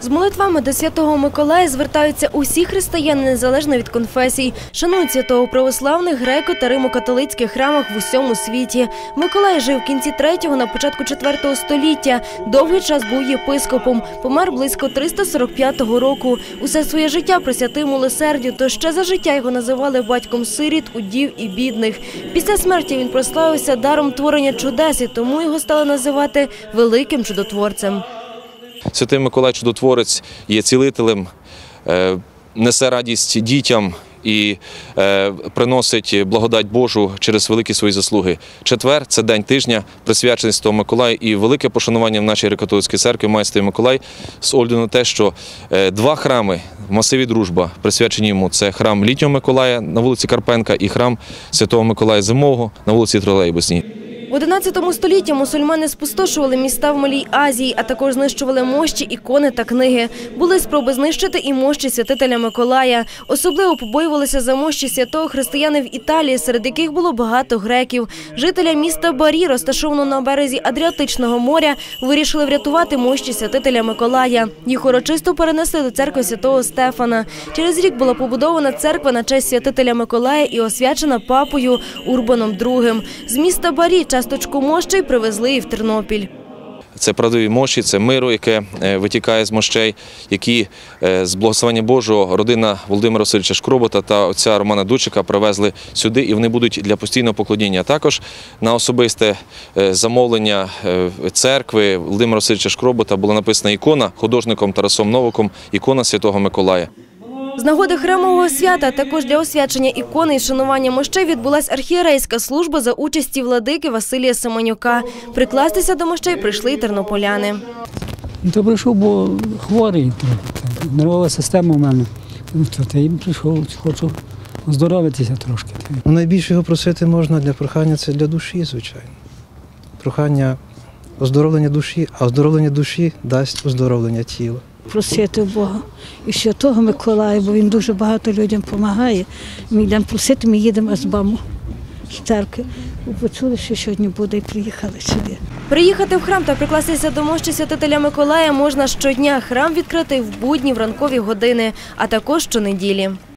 З молитвами до святого Миколая звертаються усі християни незалежно від конфесій. Шанують святого православних греко- та римо-католицьких храмах в усьому світі. Миколай жив в кінці 3-го, на початку 4 століття. Довгий час був єпископом. Помер близько 345 року. Усе своє життя присвятив милосердю, то ще за життя його називали батьком сиріт, удів і бідних. Після смерті він прославився даром творення чудес, і тому його стали називати великим чудотворцем. Святий Миколай Чудотворець є цілителем, е, несе радість дітям і е, приносить благодать Божу через великі свої заслуги. Четвер це день тижня, присвячений Святому Миколаю, і велике пошанування в нашій Греко-католицькій церкві має Святий Миколай з огляду на те, що е, два храми в масиві Дружба присвячені йому. Це храм Літнього Миколая на вулиці Карпенка і храм Святого Миколая Зимового на вулиці Тролейбусній. В 11 столітті мусульмани спустошували міста в Малій Азії, а також знищували мощі, ікони та книги. Були спроби знищити і мощі святителя Миколая. Особливо побоювалися за мощі святого християни в Італії, серед яких було багато греків. Жителя міста Барі, розташованого на березі Адріатичного моря, вирішили врятувати мощі святителя Миколая. Їх урочисто перенесли до церкви святого Стефана. Через рік була побудована церква на честь святителя Миколая і освячена папою Урбаном II. З міста Барі часточку мощей привезли і в Тернопіль. Це правдиві мощі, це миру, яке е, витікає з мощей, які е, з благословення Божого родина Володимира Васильовича Шкробота та отця Романа Дучика привезли сюди, і вони будуть для постійного поклоніння. Також на особисте е, замовлення церкви Володимира Васильовича Шкробота була написана ікона художником Тарасом Новиком, ікона Святого Миколая. З нагоди храмового свята, також для освячення ікони і шанування мощей відбулась архієрейська служба за участі владики Василія Семенюка. Прикластися до мощей прийшли й тернополяни. То прийшов, бо хворий Нервова система у мене. Ну, та й прийшов, хочу оздоровитися трошки. Ну, Найбільше його просити можна для прохання це для душі, звичайно. Прохання оздоровлення душі, а оздоровлення душі дасть оздоровлення тіла. Просити Бога і святого Миколая, бо він дуже багато людям допомагає. Ми йдемо просити, ми їдемо аж з Баму з церкви. Почули, що сьогодні буде, і приїхали сюди. Приїхати в храм та прикластися до мощі святителя Миколая можна щодня. Храм відкритий в будні в ранкові години, а також щонеділі.